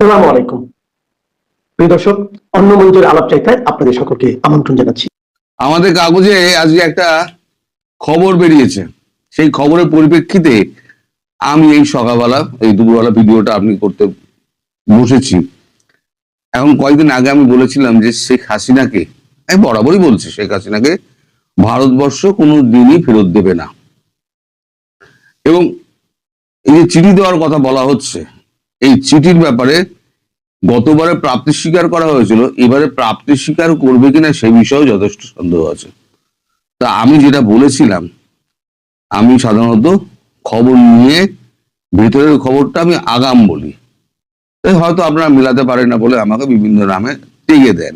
সালাম আলাইকুম। প্রিয় দর্শক, অন্য মঞ্চের আলাপ চাইতায় আপনাদের সকলকে আমন্ত্রণ জানাচ্ছি। আমাদের কাগজে আজকে একটা খবর বেরিয়েছে। সেই খবরের পরিপ্রেক্ষিতে আমি এই সকালবেলা, এই দুপুরবেলা ভিডিওটা আপনি করতে বসেছি। এখন কয়েকদিন আগে আমি বলেছিলাম যে শেখ হাসিনাকে, আমি বরাবরই বলছি, শেখ হাসিনাকে ভারতবর্ষ কোনো দিনই ফেরত দেবে না। এবং এই যে দেওয়ার কথা বলা হচ্ছে এই চিঠির ব্যাপারে গতবারে প্রাপ্তি স্বীকার করা হয়েছিল, এবারে প্রাপ্তি স্বীকার করবে কিনা সে বিষয়েও যথেষ্ট সন্দেহ আছে। তা আমি যেটা বলেছিলাম, আমি সাধারণত খবর নিয়ে ভেতরের খবরটা আমি আগাম বলি। তাই হয়তো আপনারা মেলাতে পারেন না বলে আমাকে বিভিন্ন নামে টেকে দেন।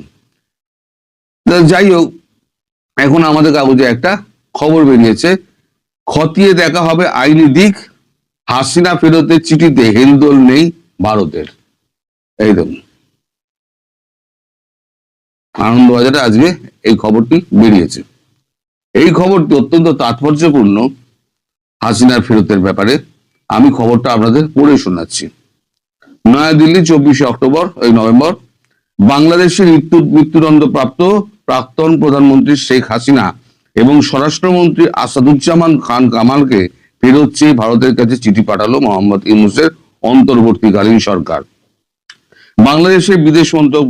যাই হোক, এখন আমাদের কাগজে একটা খবর বেরিয়েছে, খতিয়ে দেখা হবে আইনি দিক হাসিনা ফেরতের চিঠিতে হেলদোল নেই ভারতের। দেখুন। আনন্দবাজারে আজকে এই খবরটি বেরিয়েছে। এই খবরটি অত্যন্ত তাৎপর্যপূর্ণ হাসিনার ফেরতের ব্যাপারে। আমি খবরটা আপনাদের পড়ে শোনাচ্ছি। নয়াদিল্লি, চব্বিশে অক্টোবর, এই নভেম্বর। বাংলাদেশের মৃত্যু মৃত্যুদণ্ড প্রাপ্ত প্রাক্তন প্রধানমন্ত্রী শেখ হাসিনা এবং স্বরাষ্ট্রমন্ত্রী আসাদুজ্জামান খান কামালকে ফেরত চেয়ে ভারতের কাছে চিঠি পাঠালো মোহাম্মদ ইউনুসের অন্তর্বর্তীকালীন সরকার। বাংলাদেশের বিদেশ মন্ত্রক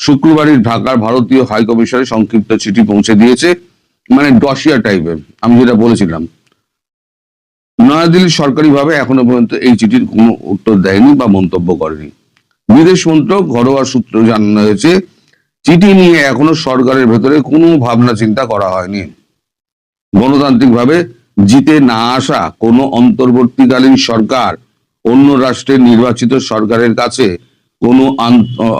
শুক্রবারই ঢাকার ভারতীয় হাই কমিশনে সংক্ষিপ্ত চিঠি পৌঁছে দিয়েছে মানে ডসিয়া টাইপের আমি যেটা বলেছিলাম নয়াদিল্লি সরকারিভাবে এখনও পর্যন্ত এই চিঠির কোনো উত্তর দেয়নি বা মন্তব্য করেনি। বিদেশ মন্ত্রক ঘরোয়া সূত্র জানানো হয়েছে, চিঠি নিয়ে এখনও সরকারের ভেতরে কোনো ভাবনা চিন্তা করা হয়নি। গণতান্ত্রিকভাবে জিতে না আসা কোনো অন্তর্বর্তীকালীন সরকার, অন্য রাষ্ট্রের নির্বাচিত সরকারের কাছে কোনো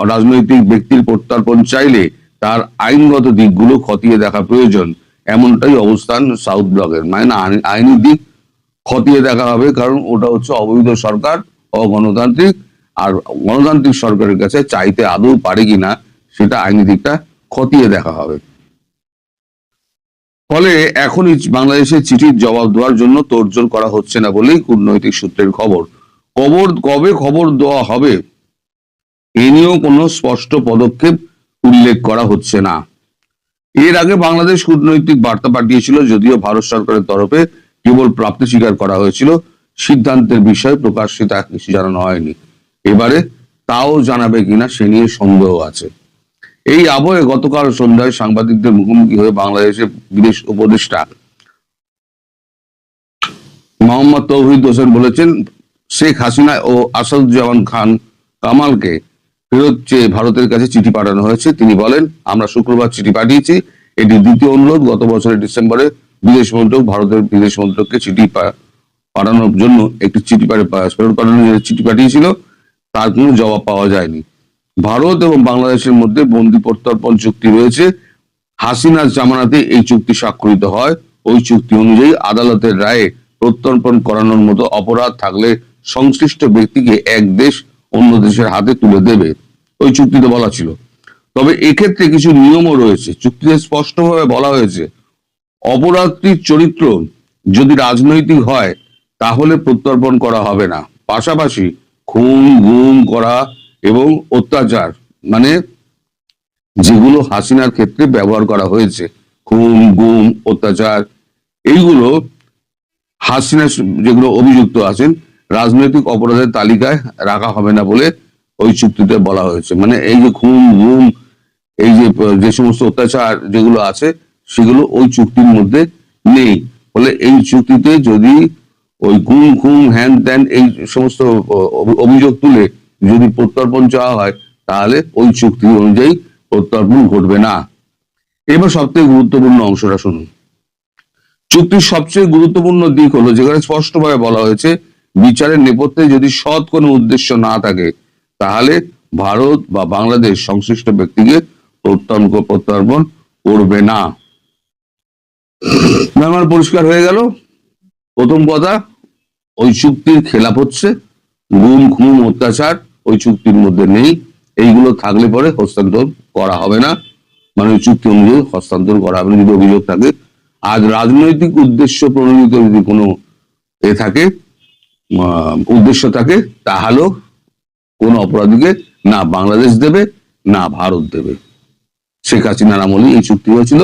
রাজনৈতিক ব্যক্তির প্রত্যর্পণ চাইলে তার আইনগত দিকগুলো খতিয়ে দেখা প্রয়োজন। এমনটাই অবস্থান সাউথ ব্লকের। মানে আইন- দিক খতিয়ে দেখা হবে কারণ ওটা হচ্ছে অবৈধ সরকার, অগণতান্ত্রিক, আর গণতান্ত্রিক সরকারের কাছে চাইতে আদৌ পারে কিনা সেটা আইনি দিকটা খতিয়ে দেখা হবে। ফলে এখনই বাংলাদেশের চিঠির জবাব দেওয়ার জন্য তোড়জোড় করা হচ্ছে না বলেই কূটনৈতিক সূত্রের খবর। খবর কবে খবর দেওয়া হবে, এ নিয়েও কোনো স্পষ্ট পদক্ষেপ উল্লেখ করা হচ্ছে না। এর আগে বাংলাদেশ কূটনৈতিক বার্তা পাঠিয়েছিল, যদিও ভারত সরকারের তরফে কেবল প্রাপ্তি স্বীকার করা হয়েছিল, সিদ্ধান্তের বিষয়ে প্রকাশ্যে তা কিছু জানানো হয়নি। এবারে তাও জানাবে কিনা সে নিয়ে সন্দেহ আছে। এই আবহে গতকাল সন্ধ্যায় সাংবাদিকদের মুখোমুখি হয়ে বাংলাদেশের বিদেশ উপদেষ্টা মোহাম্মদ তৌহিদ হোসেন বলেছেন, শেখ হাসিনা ও আসাদুজ্জামান খান কামালকে ফেরত চেয়ে ভারতের কাছে চিঠি পাঠানো হয়েছে। তিনি বলেন, আমরা শুক্রবার চিঠি পাঠিয়েছি। এটি দ্বিতীয় অনুরোধ। গত বছরের ডিসেম্বরে বিদেশ মন্ত্রক ভারতের বিদেশ মন্ত্রককে চিঠি পাঠানোর জন্য একটি চিঠি ফেরত পাঠানোর চিঠি পাঠিয়েছিল। তার কোনো জবাব পাওয়া যায়নি। ভারত এবং বাংলাদেশের মধ্যে বন্দি প্রত্যর্পণ চুক্তি রয়েছে। হাসিনার জামানাতে এই চুক্তি স্বাক্ষরিত হয়। ওই চুক্তি অনুযায়ী আদালতের রায়ে প্রত্যর্পণ করানোর মতো অপরাধ থাকলে সংশ্লিষ্ট ব্যক্তিকে এক দেশ অন্য দেশের হাতে তুলে দেবে। ওই চুক্তিতে বলা ছিল। তবে এক্ষেত্রে কিছু নিয়মও রয়েছে। চুক্তিতে স্পষ্টভাবে বলা হয়েছে, অপরাধটির চরিত্র যদি রাজনৈতিক হয়, তাহলে প্রত্যর্পণ করা হবে না। পাশাপাশি খুন, গুম করা এবং অত্যাচার মানে যেগুলো হাসিনার ক্ষেত্রে ব্যবহার করা হয়েছে, খুন, গুম, অত্যাচার, এইগুলো হাসিনা যেগুলো অভিযুক্ত আছেন, রাজনৈতিক অপরাধের তালিকায় রাখা হবে না বলে ওই চুক্তিতে বলা হয়েছে। মানে এই যে খুন, গুম, এই যে যে সমস্ত অত্যাচার যেগুলো আছে, সেগুলো ওই চুক্তির মধ্যে নেই। ফলে এই চুক্তিতে যদি ওই গুম খুম হ্যান ত্যান এই সমস্ত অভিযোগ তুলে যদি প্রত্যর্পণ চাওয়া হয়, তাহলে ওই চুক্তি অনুযায়ী প্রত্যর্পণ ঘটবে না। এবার সব থেকে গুরুত্বপূর্ণ অংশটা শুনুন। চুক্তির সবচেয়ে গুরুত্বপূর্ণ দিক হলো, যেখানে স্পষ্টভাবে বলা হয়েছে, বিচারের নেপথ্যে যদি সৎ কোনো উদ্দেশ্য না থাকে, তাহলে ভারত বা বাংলাদেশ সংশ্লিষ্ট ব্যক্তিকে প্রত্যর্পণ করবে না। আমার পরিষ্কার হয়ে গেল। প্রথম কথা, ওই চুক্তির খেলাপ হচ্ছে, গুম খুম অত্যাচার ওই চুক্তির মধ্যে নেই। এইগুলো থাকলে পরে হস্তান্তর করা হবে না। মানে ওই চুক্তি অনুযায়ী হস্তান্তর করা হবে যদি অভিযোগ থাকে। আজ রাজনৈতিক উদ্দেশ্য প্রণোদিত যদি কোনো এ থাকে উদ্দেশ্য থাকে, তাহলেও কোন অপরাধীকে না বাংলাদেশ দেবে, না ভারত দেবে। শেখ হাসিনার আমলে এই চুক্তি হয়েছিল।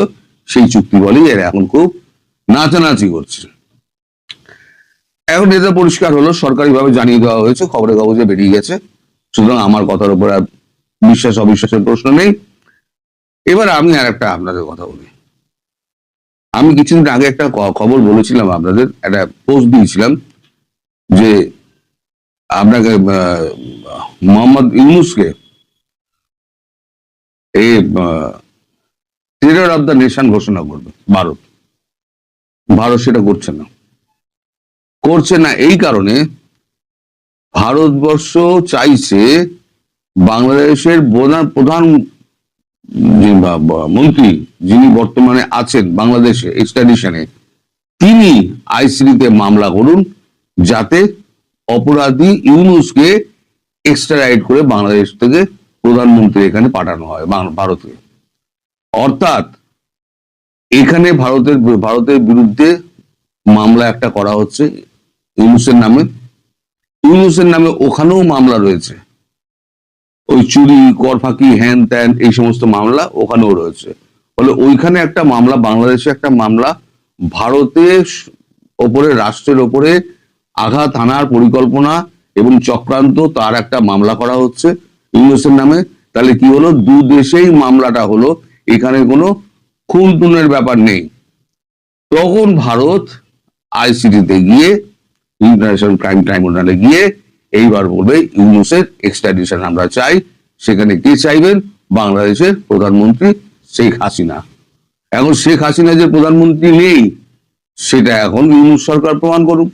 সেই চুক্তি বলেই এরা এখন খুব নাচানাচি করছে। এখন এটা পরিষ্কার হলো, সরকারিভাবে জানিয়ে দেওয়া হয়েছে, খবরের কাগজে বেরিয়ে গেছে। সুতরাং আমার কথার উপর আর বিশ্বাস, অবিশ্বাসের প্রশ্ন নেই। এবার আমি আর একটা আপনাদের কথা বলি। আমি কিছুদিন আগে একটা খবর বলেছিলাম আপনাদের, একটা পোস্ট দিয়েছিলাম যে আপনাকে মোহাম্মদ ইউনুসকে এই টেরর অফ দ্য নেশন ঘোষণা করবে, ভারত। ভারত সেটা করছে না। করছে না এই কারণে ভারতবর্ষ চাইছে বাংলাদেশের প্রধান মন্ত্রী যিনি বর্তমানে আছেন বাংলাদেশে এক্সট্রাডিশনে তিনি আইসিডিতে মামলা করুন যাতে অপরাধী ইউনুসকে এক্সট্রাডাইট করে বাংলাদেশ থেকে প্রধানমন্ত্রী এখানে পাঠানো হয় ভারতে। অর্থাৎ এখানে ভারতের ভারতের বিরুদ্ধে মামলা একটা করা হচ্ছে, ইউনুসের নামে। ইউনুসের নামে ওখানেও মামলা রয়েছে। ওই চুরি কর ফাঁকি হ্যান ত্যান এই সমস্ত মামলা ওখানেও রয়েছে। ফলে ওইখানে একটা মামলা, বাংলাদেশে একটা মামলা, ভারতের ওপরে, রাষ্ট্রের ওপরে আঘাত হানার পরিকল্পনা এবং চক্রান্ত তার একটা মামলা করা হচ্ছে ইউনুসের নামে। তাহলে কি হলো? দু দেশেই মামলাটা হলো। এখানে কোনো খুন টুনের ব্যাপার নেই। তখন ভারত আইসিটিতে গিয়ে ইন্টারন্যাশনাল ক্রাইম ট্রাইব্যুনালে গিয়ে এইবার বলবে ইউনুসের এক্সট্রাডিশন আমরা চাই। সেখানে কে চাইবেন? বাংলাদেশের প্রধানমন্ত্রী শেখ হাসিনা। এখন শেখ হাসিনা যে প্রধানমন্ত্রী নেই, সেটা এখন ইউনুস সরকার প্রমাণ করুক।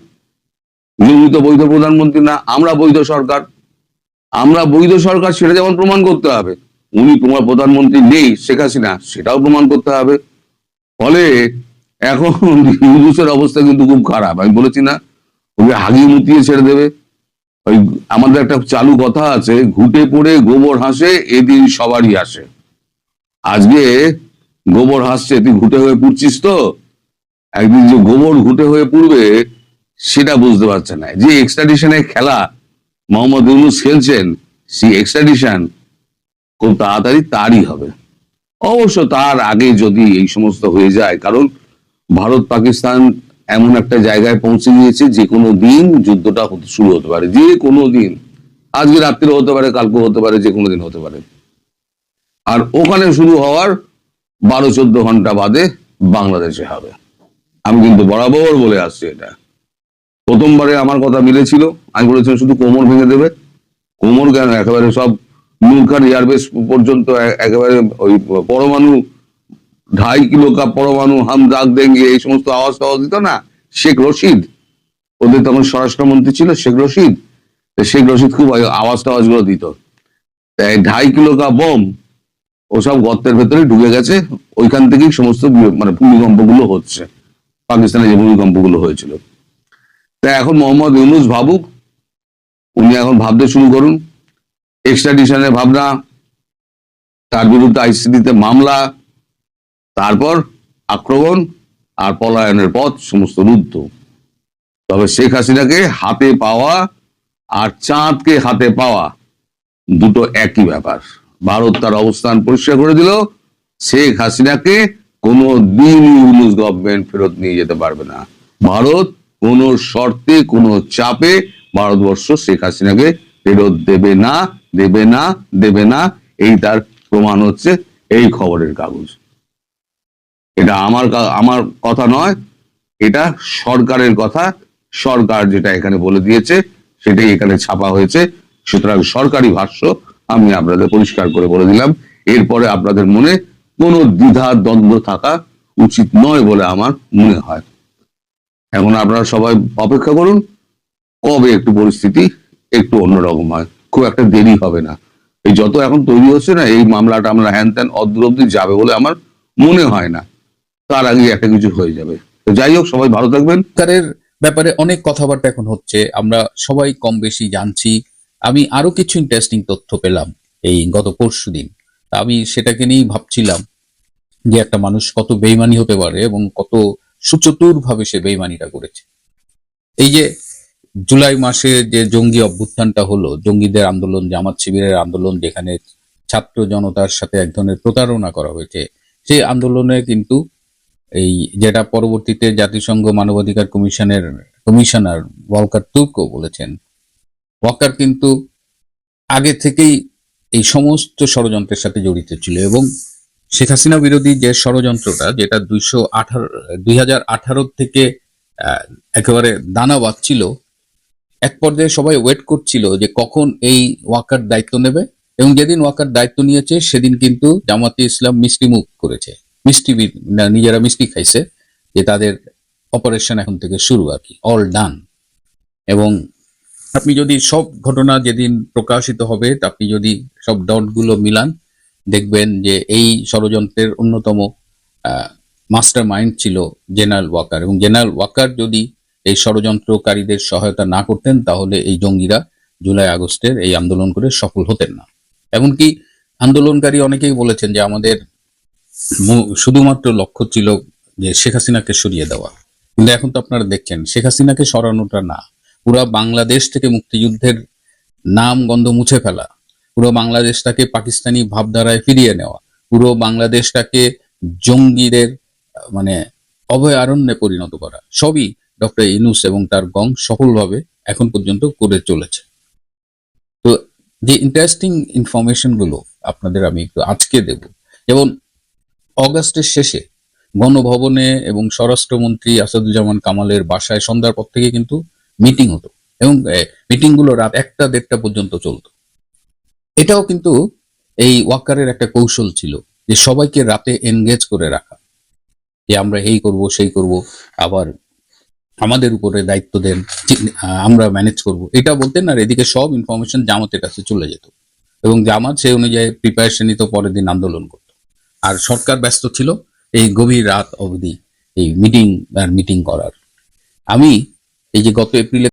উনি তো বৈধ প্রধানমন্ত্রী না, আমরা বৈধ সরকার। আমরা বৈধ সরকার সেটা যেমন প্রমাণ করতে হবে, উনি তোমার প্রধানমন্ত্রী নেই, শেখ হাসিনা, সেটাও প্রমাণ করতে হবে। ফলে এখন ইউনুসের অবস্থা কিন্তু খুব খারাপ, আমি বলেছি না। ওকে হাগিয়ে মুতিয়ে ছেড়ে দেবে। ওই আমাদের একটা চালু কথা আছে, ঘুটে পড়ে গোবর হাসে, এদিন সবারই আসে। আজকে গোবর হাসছে, তুই ঘুটে হয়ে পুড়ছিস তো? একদিন যে গোবর ঘুটে হয়ে পুড়বে, সেটা বুঝতে পারছে না। যে এক্সট্রাডিশনে খেলা, মোহাম্মদ ইউনুস খেলছেন, সেই এক্সট্রাডিশন খুব তাড়াতাড়ি তারই হবে। অবশ্য তার আগে যদি এই সমস্ত হয়ে যায়, কারণ ভারত পাকিস্তান এমন একটা জায়গায় পৌঁছে গিয়েছে, যে কোনো দিন যুদ্ধটা শুরু হতে পারে, যে কোনো দিন। আজকে রাত্রে হতে পারে কালকে হতে পারে, যে কোনো দিন হতে পারে। আর ওখানে শুরু হওয়ার বারো চোদ্দ ঘণ্টা বাদে বাংলাদেশে হবে। আমি কিন্তু বরাবর বলে আসছি এটা। প্রথমবারে আমার কথা মিলেছিল, আমি বলেছিলাম শুধু কোমর ভেঙে দেবে। কোমর কেন? একেবারে সব নূরখান এয়ারবেস পর্যন্ত একেবারে ওই পরমাণু ঢাই কিলো কা পরমাণু হাম দাগ দেঙ্গে, এই সমস্ত আওয়াজ টাওয়াজ দিত না? শেখ রশিদ। ওদের তখন স্বরাষ্ট্রমন্ত্রী ছিল শেখ রশিদ। শেখ রশিদ খুব আওয়াজ টাওয়াজগুলো দিত। তাই ঢাই কিলো কা বোম, ওসব গর্তের ভেতরে ঢুকে গেছে। ওইখান থেকেই সমস্ত মানে ভূমিকম্পগুলো হচ্ছে। পাকিস্তানে যে ভূমিকম্পগুলো হয়েছিল। তা এখন মোহাম্মদ ইউনুস ভাবুক। উনি এখন ভাবতে শুরু করুন। এক্সট্রাডিশনের ভাবনা। তার বিরুদ্ধে আইসিডিতে মামলা। তারপর আক্রমণ আর পলায়নের পথ সমস্ত রুদ্ধ। তবে শেখ হাসিনাকে হাতে পাওয়া আর চাঁদকে হাতে পাওয়া দুটো একই ব্যাপার। ভারত তার অবস্থান পরিষ্কার করে দিল, শেখ হাসিনাকে কোনো দিন ইউনুস গভর্নমেন্ট ফেরত নিয়ে যেতে পারবে না। ভারত কোনো শর্তে, কোনো চাপে ভারতবর্ষ শেখ হাসিনাকে ফেরত দেবে না দেবে না দেবে না, এই তার প্রমাণ হচ্ছে এই খবরের কাগজ। এটা আমার আমার কথা নয়, এটা সরকারের কথা, সরকার যেটা এখানে বলে দিয়েছে, সেটাই এখানে ছাপা হয়েছে, সুতরাং সরকারি ভাষ্য আমি আপনাদের পরিষ্কার করে বলে দিলাম। এরপরে আপনাদের মনে কোনো দ্বিধা, দ্বন্দ্ব থাকা উচিত নয় বলে আমার মনে হয়। এখন আপনারা সবাই অপেক্ষা করুন, কবে একটু পরিস্থিতি একটু অন্যরকম হয়। খুব একটা দেরি হবে না। এই যত এখন তৈরি হচ্ছে না, এই মামলাটা আমরা হ্যান ত্যান অদ্দূর অব্দি যাবে বলে আমার মনে হয় না। তার আগে একটা কিছু হয়ে যাবে। তো যাই হোক, সবাই ভালো থাকবেন। সরকারের ব্যাপারে অনেক কথাবার্তা এখন হচ্ছে, আমরা সবাই কম বেশি জানছি। আমি আরও কিছু ইন্টারেস্টিং তথ্য পেলাম এই গত পরশু দিন। আমি সেটাকে নিয়েই ভাবছিলাম যে একটা মানুষ কত বেইমানি হতে পারে এবং কত সুচতুর ভাবে সে বেইমানিটা করেছে। এই যে জুলাই মাসে যে জঙ্গি অভ্যুত্থানটা হলো, জঙ্গিদের আন্দোলন, জামাত শিবিরের আন্দোলন, যেখানে ছাত্র জনতার সাথে এক ধরনের প্রতারণা করা হয়েছে, সেই আন্দোলনে কিন্তু এই যেটা পরবর্তীতে জাতিসংঘ মানবাধিকার কমিশনের, কমিশনার ওয়ালকার তুর্কও বলেছেন। ওয়াকার কিন্তু আগে থেকেই এই সমস্ত ষড়যন্ত্রের সাথে জড়িত ছিল এবং শেখ হাসিনা বিরোধী যে ষড়যন্ত্রটা, যেটা দুইশো আঠারো, দুই থেকে একেবারে দানা বাঁধছিল এক পর্যায়ে সবাই ওয়েট করছিল যে কখন এই ওয়াকার দায়িত্ব নেবে এবং যেদিন ওয়াকার দায়িত্ব নিয়েছে সেদিন কিন্তু জামাতে ইসলাম মিষ্টি মুখ করেছে। মিষ্টি নিজেরা মিষ্টি খাইছে, যে তাদের অপারেশন এখন থেকে শুরু আর কি অল ডান এবং আপনি যদি সব ঘটনা যেদিন প্রকাশিত হবে আপনি যদি সব ডটগুলো মিলান, দেখবেন যে এই ষড়যন্ত্রের অন্যতম মাস্টার মাইন্ড ছিল জেনারেল ওয়াকার। এবং জেনারেল ওয়াকার যদি এই ষড়যন্ত্রকারীদের সহায়তা না করতেন, তাহলে এই জঙ্গিরা জুলাই আগস্টের এই আন্দোলন করে সফল হতেন না। এমনকি আন্দোলনকারী অনেকেই বলেছেন যে আমাদের শুধুমাত্র লক্ষ্য ছিল যে শেখ হাসিনাকে সরিয়ে দেওয়া। কিন্তু এখন তো আপনারা দেখছেন, শেখ হাসিনাকে সরানোটা না। পুরা বাংলাদেশ থেকে মুক্তিযুদ্ধের নাম গন্ধ মুছে ফেলা। পুরো বাংলাদেশটাকে পাকিস্তানি ভাবধারায় ফিরিয়ে নেওয়া। পুরো বাংলাদেশটাকে জঙ্গিদের মানে অভয়ারণ্যে পরিণত করা। সবই ডক্টর ইনুস এবং তার গং সফলভাবে এখন পর্যন্ত করে চলেছে। তো, যে ইন্টারেস্টিং ইনফরমেশনগুলো আপনাদের আমি একটু আজকে দেব। যেমন অগাস্টের শেষে গণভবনে এবং স্বরাষ্ট্রমন্ত্রী আসাদুজ্জামান কামালের বাসায় সন্ধ্যার পর থেকে কিন্তু মিটিং হতো এবং মিটিংগুলো রাত একটা দেড়টা পর্যন্ত চলতো। এটাও কিন্তু এই ওয়াকারের একটা কৌশল ছিল যে সবাইকে রাতে এনগেজ করে রাখা। যে আমরা এই করব, সেই করব, আবার আমাদের উপরে দায়িত্ব দেন আমরা ম্যানেজ করব। এটা বলতেন আর এদিকে সব ইনফরমেশন জামাতের কাছে চলে যেত। এবং জামাত সেই অনুযায়ী প্রিপারেশন নিত, পরের দিন আন্দোলন করত। আর সরকার ব্যস্ত ছিল এই গভীর রাত অবধি, এই মিটিং আর মিটিং করার। আমি এই যে গত এপ্রিলে